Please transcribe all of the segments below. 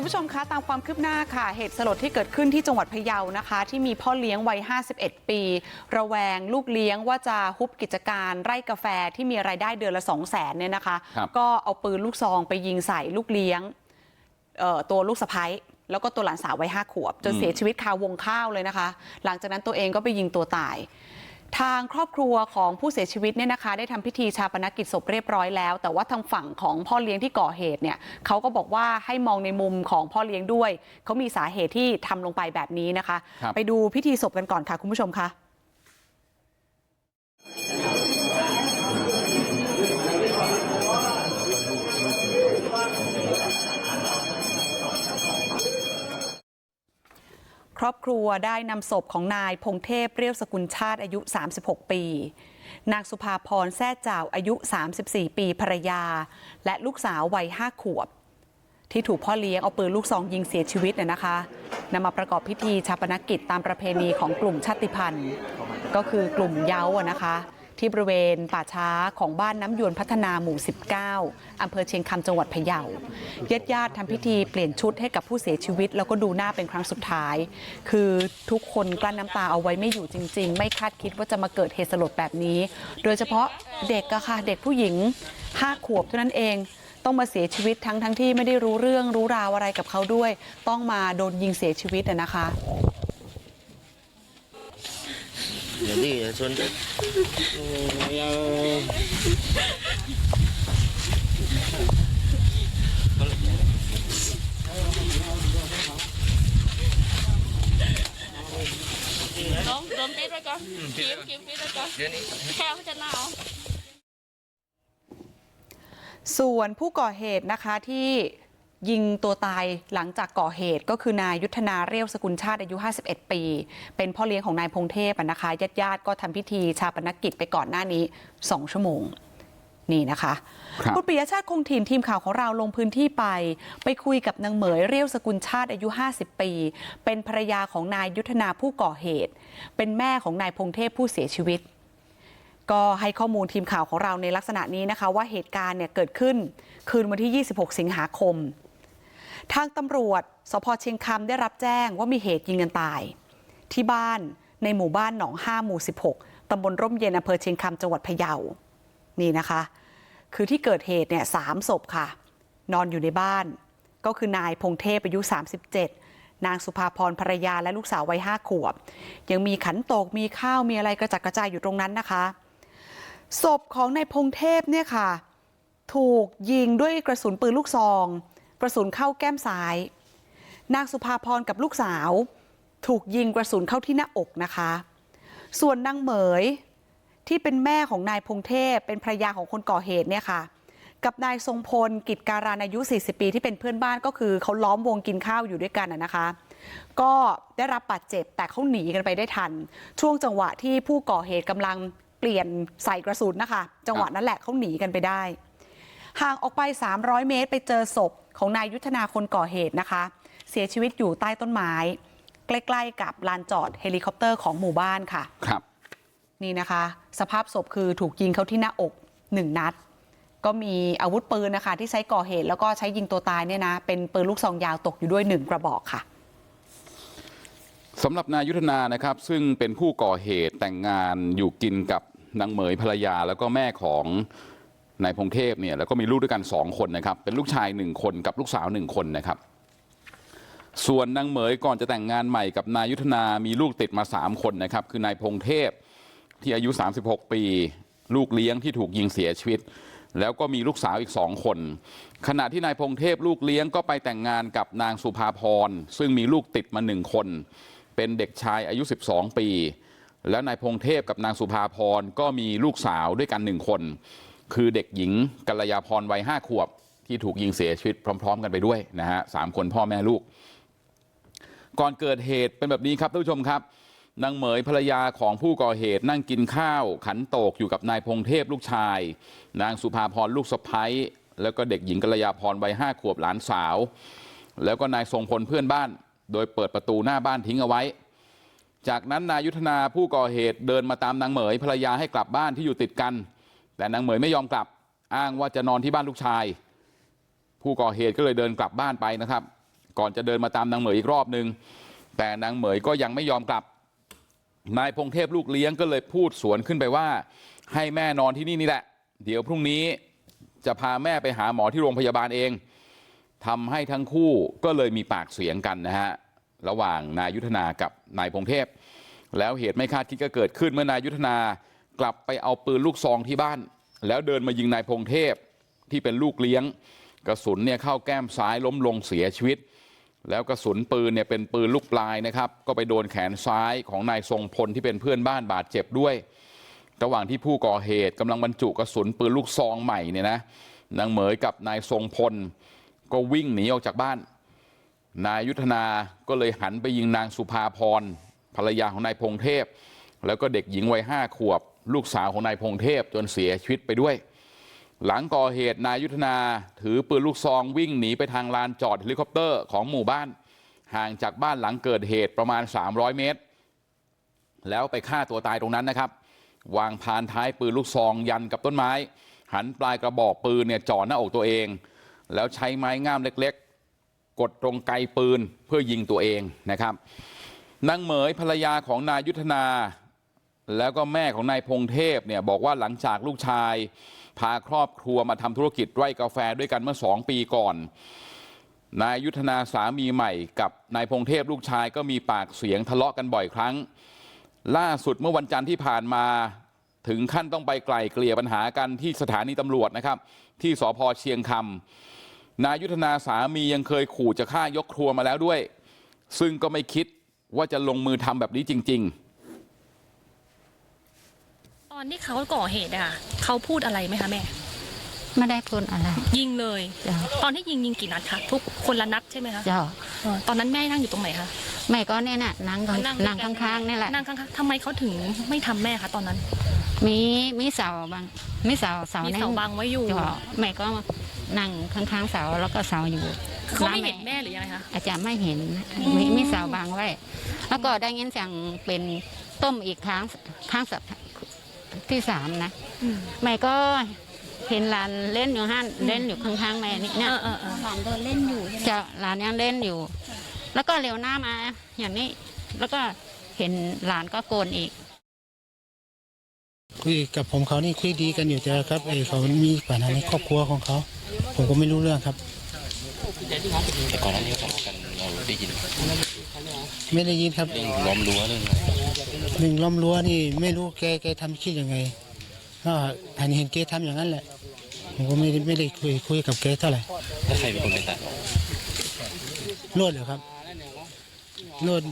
คุณผู้ชมคะตามความคืบหน้าค่ะ เหตุสลดที่เกิดขึ้นที่จังหวัดพะเยานะคะ ที่มีพ่อเลี้ยงวัย 51 ปี ระแวงลูกเลี้ยงว่าจะฮุบกิจการไร่กาแฟที่มีรายได้เดือนละ 2 0 0แสนเนี่ยนะคะครับก็เอาปืนลูกซองไปยิงใส่ลูกเลี้ยงเอ่อตัวลูกสะพ้ยแล้วก็ตัวหลานสาววัยห้าขวบ จนเสียชีวิตคาวงข้าวเลยนะคะ หลังจากนั้นตัวเองก็ไปยิงตัวตาย ทางครอบครัวของผู้เสียชีวิตเนี่ยนะคะ ได้ทำพิธีชาปนกิจศพเรียบร้อยแล้ว แต่ว่าทางฝั่งของพ่อเลี้ยงที่ก่อเหตุเนี่ยเขาก็บอกว่าให้มองในมุมของพ่อเลี้ยงด้วยเขามีสาเหตุที่ทำลงไปแบบนี้นะคะครับไปดูพิธีศพกันก่อนค่ะคุณผู้ชมคะ ครอบครัวได้นำศพของนายพงเทพเรียวสกุลชาติอายุ36ปีนางสุภาพรแซ่จ่าวอายุ34ปีภรรยา และลูกสาววัย5ขวบ ที่ถูกพ่อเลี้ยงเอาปืนลูกซองยิงเสียชีวิตเนี่ยนะคะนำมาประกอบพิธีชาปนกิจตามประเพณีของกลุ่มชาติพันธุ์ ก็คือกลุ่มเย้าอะนะคะ ที่บริเวณป่าช้าของบ้านน้ำยวนพัฒนาหมู่19อำเภอเชียงคำจังหวัดพะเยาญาติญาติๆทำพิธีเปลี่ยนชุดให้กับผู้เสียชีวิตแล้วก็ดูหน้าเป็นครั้งสุดท้าย คือทุกคนกลั้นน้ำตาเอาไว้ไม่อยู่จริง ๆ ไม่คาดคิดว่าจะมาเกิดเหตุสลดแบบนี้ โดยเฉพาะเด็กอะค่ะเด็กผู้หญิง5ขวบเท่านั้นเองต้องมาเสียชีวิตทั้งทั้งที่ไม่ได้รู้เรื่องรู้ราวอะไรกับเขาด้วย ต้องมาโดนยิงเสียชีวิตนะคะ เดี๋ยวดิชนจะยังลงรวมปิดไว้ก่อนคิมคิมปิดไว้ก่อนแค่เขาจะหนาวส่วนผู้ก่อเหตุนะคะที่ ยิงตัวตายหลังจากก่อเหตุก็คือนายยุทธนาเรียวสกุลชาติอายุ 51 ปี เป็นพ่อเลี้ยงของนายพงเทพอะนะคะญาติญาติๆก็ทำพิธีชาปนกิจไปก่อนหน้านี้ 2 ชั่วโมง นี่นะคะครับณปิยชาติคงถิ่นทีมข่าวของเราลงพื้นที่ไป ไปคุยกับนางเหมยเรียวสกุลชาติอายุ 50 ปี เป็นภรรยาของนายยุทธนาผู้ก่อเหตุ เป็นแม่ของนายพงเทพผู้เสียชีวิตก็ให้ข้อมูลทีมข่าวของเราในลักษณะนี้นะคะ ว่าเหตุการณ์เนี่ยเกิดขึ้น คืนวันที่ 26 สิงหาคม ทางตำรวจสพเชียงคำได้รับแจ้งว่ามีเหตุยิงกันตายที่บ้านในหมู่บ้านหนองห้าหมู่16ตำบลร่มเย็นอำเภอเชียงคำจังหวัดพะเยานี่นะคะคือที่เกิดเหตุเนี่ยสามศพค่ะ นอนอยู่ในบ้าน ก็คือนายพงเทพอายุ37 นางสุภาพรภรรยาและลูกสาววัยห้าขวบ ยังมีขันโตกมีข้าวมีอะไรกระจัดกระจายอยู่ตรงนั้นนะคะ ศพของนายพงเทพเนี่ยค่ะ ถูกยิงด้วยกระสุนปืนลูกซอง กระสุนเข้าแก้มซ้ายนางสุภาพรกับลูกสาวถูกยิงกระสุนเข้าที่หน้าอกนะคะส่วนนางเหมยที่เป็นแม่ของนายพงเทพเป็นภรรยาของคนก่อเหตุเนี่ยค่ะกับนายทรงพลกิจการานอายุ40ปีที่เป็นเพื่อนบ้านก็คือเขาล้อมวงกินข้าวอยู่ด้วยกันนะนะคะก็ได้รับบาดเจ็บแต่เขาหนีกันไปได้ทันช่วงจังหวะที่ผู้ก่อเหตุกำลังเปลี่ยนใส่กระสุนนะคะจังหวะนั้นแหละเขาหนีกันไปได้ห่างออกไป300เมตรไปเจอศพ ของนายยุทธนาคนก่อเหตุนะคะเสียชีวิตอยู่ใต้ต้นไม้ใกล้ๆกับลานจอดเฮลิคอปเตอร์ของหมู่บ้านค่ะครับนี่นะคะสภาพศพคือถูกยิงเข้าที่หน้าอกหนึ่งนัดก็มีอาวุธปืนนะคะที่ใช้ก่อเหตุแล้วก็ใช้ยิงตัวตายเนี่ยนะเป็นปืนลูกซองยาวตกอยู่ด้วยหนึ่งกระบอกค่ะสำหรับนายยุทธนานะครับซึ่งเป็นผู้ก่อเหตุแต่งงานอยู่กินกับนางเหมยภรรยาแล้วก็แม่ของ นายพงเทพเนี่ยแล้วก็มีลูกด้วยกันสองคนนะครับเป็นลูกชายหนึ่งคนกับลูกสาวหนึ่งคนนะครับส่วนนางเหมยก่อนจะแต่งงานใหม่กับนายยุทธนามีลูกติดมาสามคนนะครับคือนายพงเทพที่อายุ36ปี ลูกเลี้ยงที่ถูกยิงเสียชีวิต แล้วก็มีลูกสาวอีกสองคน ขณะที่นายพงเทพลูกเลี้ยงก็ไปแต่งงานกับนางสุภาพรซึ่งมีลูกติดมาหนึ่งคน เป็นเด็กชายอายุ 12 ปี แล้วนายพงเทพกับนางสุภาพรก็มีลูกสาวด้วยกันหนึ่งคน คือเด็กหญิงกัลยาพรวัยห้าขวบที่ถูกยิงเสียชีวิตพร้อมๆกันไปด้วยนะฮะสามคนพ่อแม่ลูกก่อนเกิดเหตุเป็นแบบนี้ครับท่านผู้ชมครับนางเหมยภรรยาของผู้ก่อเหตุนั่งกินข้าวขันโตกอยู่กับนายพงเทพลูกชาย นางสุภาพรลูกสะพ้ยแล้วก็เด็กหญิงกัลยาพรวัยห้าขวบหลานสาว แล้วก็นายทรงพลเพื่อนบ้าน โดยเปิดประตูหน้าบ้านทิ้งเอาไว้ จากนั้นนายยุทธนาผู้ก่อเหตุเดินมาตามนางเหมยภรรยาให้กลับบ้านที่อยู่ติดกัน แต่นางเหมยไม่ยอมกลับอ้างว่าจะนอนที่บ้านลูกชายผู้ก่อเหตุก็เลยเดินกลับบ้านไปนะครับก่อนจะเดินมาตามนางเหมยอีกรอบนึงแต่นางเหมยก็ยังไม่ยอมกลับนายพงเทพลูกเลี้ยงก็เลยพูดสวนขึ้นไปว่าให้แม่นอนที่นี่นี่แหละเดี๋ยวพรุ่งนี้จะพาแม่ไปหาหมอที่โรงพยาบาลเองทำให้ทั้งคู่ก็เลยมีปากเสียงกันนะฮะระหว่างนายยุทธนากับนายพงเทพแล้วเหตุไม่คาดคิดก็เกิดขึ้นเมื่อนายยุทธนา กลับไปเอาปืนลูกซองที่บ้านแล้วเดินมายิงนายพงเทพที่เป็นลูกเลี้ยงกระสุนเนี่ยเข้าแก้มซ้ายล้มลงเสียชีวิตแล้วกระสุนปืนเนี่ยเป็นปืนลูกปลายนะครับก็ไปโดนแขนซ้ายของนายทรงพลที่เป็นเพื่อนบ้านบาดเจ็บด้วยระหว่างที่ผู้ก่อเหตุกำลังบรรจุกระสุนปืนลูกซองใหม่เนี่ยนะนางเหมยกับนายทรงพลก็วิ่งหนีออกจากบ้านนายยุทธนาก็เลยหันไปยิงนางสุภาพรภรรยาของนายพงเทพแล้วก็เด็กหญิงวัยห้าขวบ ลูกสาวของนายพงเทพจนเสียชีวิตไปด้วยหลังก่อเหตุนายยุทธนาถือปืนลูกซองวิ่งหนีไปทางลานจอดเฮลิคอปเตอร์ของหมู่บ้านห่างจากบ้านหลังเกิดเหตุประมาณ300เมตร แล้วไปฆ่าตัวตายตรงนั้นนะครับ วางพานท้ายปืนลูกซองยันกับต้นไม้ หันปลายกระบอกปืนเนี่ยจ่อหน้าอกตัวเอง แล้วใช้ไม้งามเล็กๆ กดตรงไกปืนเพื่อยิงตัวเองนะครับนางเหมยภรรยาของนายยุทธนา แล้วก็แม่ของนายพงเทพเนี่ยบอกว่าหลังจากลูกชายพาครอบครัวมาทำธุรกิจไร่กาแฟด้วยกันเมื่อสองปีก่อนนายยุทธนาสามีใหม่กับนายพงเทพลูกชายก็มีปากเสียงทะเลาะกันบ่อยครั้งล่าสุดเมื่อวันจันทร์ที่ผ่านมาถึงขั้นต้องไปไกลเกลี่ยปัญหากันที่สถานีตำรวจนะครับที่สพเชียงคำนายยุทธนาสามียังเคยขู่จะฆ่ายกครัวมาแล้วด้วยซึ่งก็ไม่คิดว่าจะลงมือทำแบบนี้จริงๆ อนที่เขาก่อเหตุอะเขาพูดอะไรไหมคะแม่ไม่ได้พูดอะไรยิงเลยจ้ะตอนที่ยิงยิงกี่นัดคะทุกคนละนัดใช่ไหมคะเจ้าเออตอนนั้นแม่นั่งอยู่ตรงไหนคะแม่ก็เนี่ยน่ะนั่งตรงนั่งข้างๆนี่แหละนั่งข้างๆทำไมเขาถึงไม่ทำแม่คะตอนนั้น มีมีเสาบางมีเสาเสามีนี่เสาบังไว้อยู่เจ้าแม่ก็นั่งข้างๆเสาแล้วก็เสาอยู่เขาไม่เห็นแม่หรือยังไงคะอาจารย์ไม่เห็นมีมีเสาบังไว้ แล้วก็ได้ยินเสียงเป็นต้มอีกครั้งครั้งสัป ที่สามนะอืมแม่ก็เห็นหลานเล่นอยู่ห้านเล่นอยู่ข้างๆแม่นี่เอเนี่ยอเออเออหลานเดินเล่นอยู่ใช่ไหมจะหลานยังเล่นอยู่ แล้วก็เร็วหน้ามาอย่างนี้ แล้วก็เห็นหลานก็โกนอีก คุยกับผมเขานี่คุยดีกันอยู่แต่ครับไอ้เขามีปัญหาในครอบครัวของเขา ผมก็ไม่รู้เรื่องครับแต่ก่อนหน้านี้เขาทะเลาะกันเราได้ยินไหมไม่ได้ยินครับเรื่องล้อมรั้วเรื่องอะไร หนึ่งล้อมรั้วนี่ไม่รู้แกแกทำคิดยังไงก็หันเห็นแกทำอย่างนั้นแหละผมก็ไม่ได้ไม่ได้คุยคุยกับแกเท่าไหร่แล้วใครเป็นคนไปตัดออกโลดเหรอครับโลด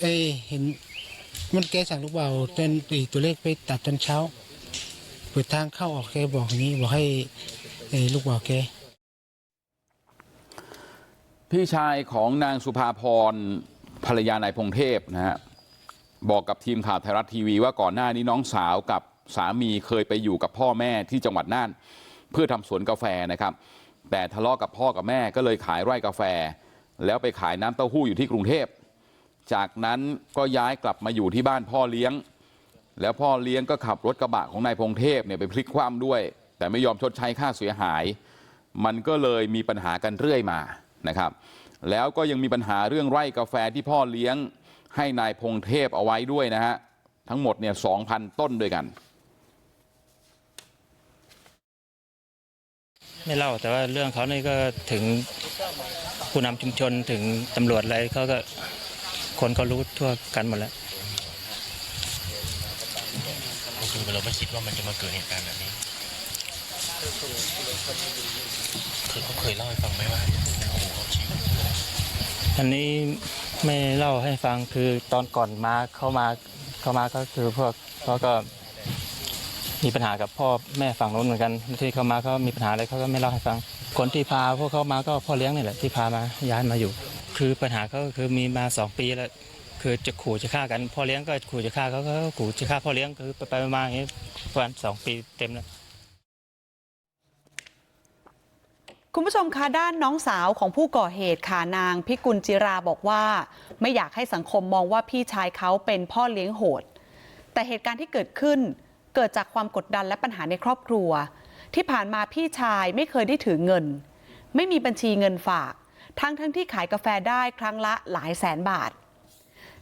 เอ้ยเห็น มันแกสั่งลูกเบาเต้นไอ้ตัวเลขไปตัดตอนเช้าเปิดทางเข้าออกแกบอกอย่างนี้บอกให้ไอ้ลูกเบาแกพี่ชายของนางสุภาพรภรรยานายพงเทพนะฮะ บอกกับทีมข่าวไทยรัฐทีวีว่าก่อนหน้านี้น้องสาวกับสามีเคยไปอยู่กับพ่อแม่ที่จังหวัดน่านเพื่อทำสวนกาแฟนะครับแต่ทะเลาะกับพ่อกับแม่ก็เลยขายไร่กาแฟแล้วไปขายน้ำเต้าหู้อยู่ที่กรุงเทพจากนั้นก็ย้ายกลับมาอยู่ที่บ้านพ่อเลี้ยงแล้วพ่อเลี้ยงก็ขับรถกระบะของนายพงเทพเนี่ยไปพลิกคว่ำด้วยแต่ไม่ยอมชดใช้ค่าเสียหายมันก็เลยมีปัญหากันเรื่อยมานะครับแล้วก็ยังมีปัญหาเรื่องไร่กาแฟที่พ่อเลี้ยง ให้นายพงเทพเอาไว้ด้วยนะฮะทั้งหมดเนี่ยสองพันต้นด้วยกันไม่เล่าแต่ว่าเรื่องเขานี่ก็ถึงผู้นำชุมชนถึงตำรวจอะไรเขาก็คนก็รู้ทั่วกันหมดแล้วก็คือเราไม่คิดว่ามันจะมาเกิดเหตุการณ์แบบนี้คือเขาเคยเล่าให้ฟังไหมว่าโอ้โหเขาชีวิตอันนี้ ไม่เล่าให้ฟังคือตอนก่อนมาเข้ามาเข้ามาก็คือพวกเขาก็มีปัญหากับพ่อแม่ฝั่งโน้นเหมือนกันที่เขามาเขามีปัญหาอะไรเขาก็ไม่เล่าให้ฟัง คนที่พาพวกเขามาก็พ่อเลี้ยงนี่แหละที่พามาย้ายมาอยู่ คือปัญหาเขาก็คือมีมาสองปีแล้วคือจะขู่จะฆ่ากันพ่อเลี้ยงก็ขู่จะฆ่าเขาก็ขู่จะฆ่าพ่อเลี้ยงคือไปมาอย่างนี้ประมาณสองปีเต็มแล้ว คุณผู้ชมคะด้านน้องสาวของผู้ก่อเหตุค่ะนางพิกุลจิราบอกว่า ไม่อยากให้สังคมมองว่าพี่ชายเขาเป็นพ่อเลี้ยงโหด แต่เหตุการณ์ที่เกิดขึ้นเกิดจากความกดดันและปัญหาในครอบครัว ที่ผ่านมาพี่ชายไม่เคยได้ถือเงิน ไม่มีบัญชีเงินฝาก ทั้งทั้งที่ขายกาแฟได้ครั้งละหลายแสนบาท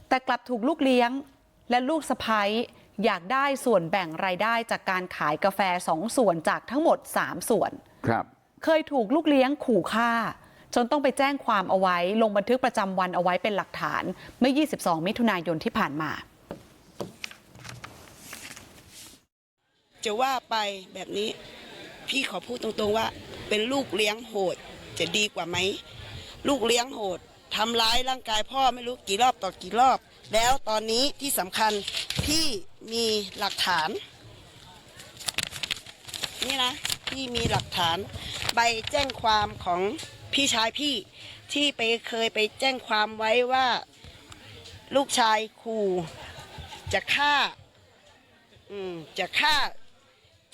แต่กลับถูกลูกเลี้ยงและลูกสะพ้ยอยากได้ส่วนแบ่งรายได้จากการขายกาแฟสองส่วนจากทั้งหมด3ส่วนครับ เคยถูกลูกเลี้ยงขู่ฆ่าจนต้องไปแจ้งความเอาไว้ลงบันทึกประจำวันเอาไว้เป็นหลักฐานเมื่อ22มิถุนายนที่ผ่านมาจะว่าไปแบบนี้พี่ขอพูดตรงๆว่า เป็นลูกเลี้ยงโหดจะดีกว่าไหมลูกเลี้ยงโหดทำร้ายร่างกายพ่อไม่รู้กี่รอบต่อกี่รอบ แล้วตอนนี้ที่สำคัญพี่มีหลักฐาน นี่นะพี่มีหลักฐาน ใบแจ้งความของพี่ชายพี่ที่ไปเคยไปแจ้งความไว้ว่า ลูกชายขู่จะฆ่า อืมจะฆ่า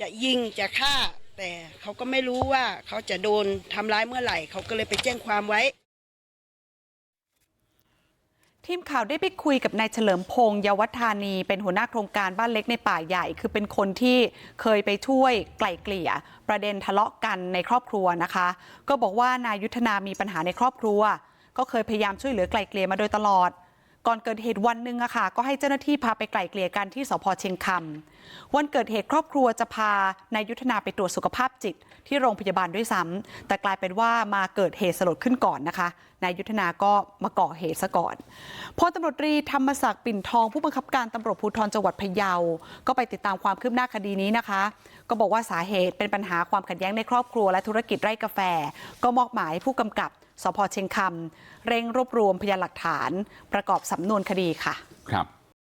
จะยิงจะฆ่า แต่เขาก็ไม่รู้ว่าเขาจะโดนทำร้ายเมื่อไหร่ เขาก็เลยไปแจ้งความไว้ ทีมข่าวได้ไปคุยกับนายเฉลิมพงษ์เยาวัฒานีเป็นหัวหน้าโครงการบ้านเล็กในป่าใหญ่คือเป็นคนที่เคยไปช่วยไกล่เกลี่ย ประเด็นทะเลาะกันในครอบครัวนะคะ ก็บอกว่านายยุทธนามีปัญหาในครอบครัว ก็เคยพยายามช่วยเหลือไกล่เกลี่ยมาโดยตลอด ก่อนเกิดเหตุวันหนึ่งอะค่ะก็ให้เจ้าหน้าที่พาไปไกล่เกลี่ยกันที่สพเชียงคำวันเกิดเหตุครอบครัวจะพานายยุทธนาไปตรวจสุขภาพจิตที่โรงพยาบาลด้วยซ้ำแต่กลายเป็นว่ามาเกิดเหตุสลดขึ้นก่อนนะคะนายยุทธนาก็มาก่อเหตุซะก่อนพลตำรวจตรีธรรมศักดิ์ปิ่นทองผู้บังคับการตำรวจภูธรจังหวัดพะเยา ก็ไปติดตามความคืบหน้าคดีนี้นะคะ ก็บอกว่าสาเหตุเป็นปัญหาความขัดแย้งในครอบครัวและธุรกิจไร่กาแฟ ก็มอบหมายผู้กำกับ สพเชียงคำเร่งรวบรวมพยานหลักฐานประกอบสำนวนคดีค่ะครับ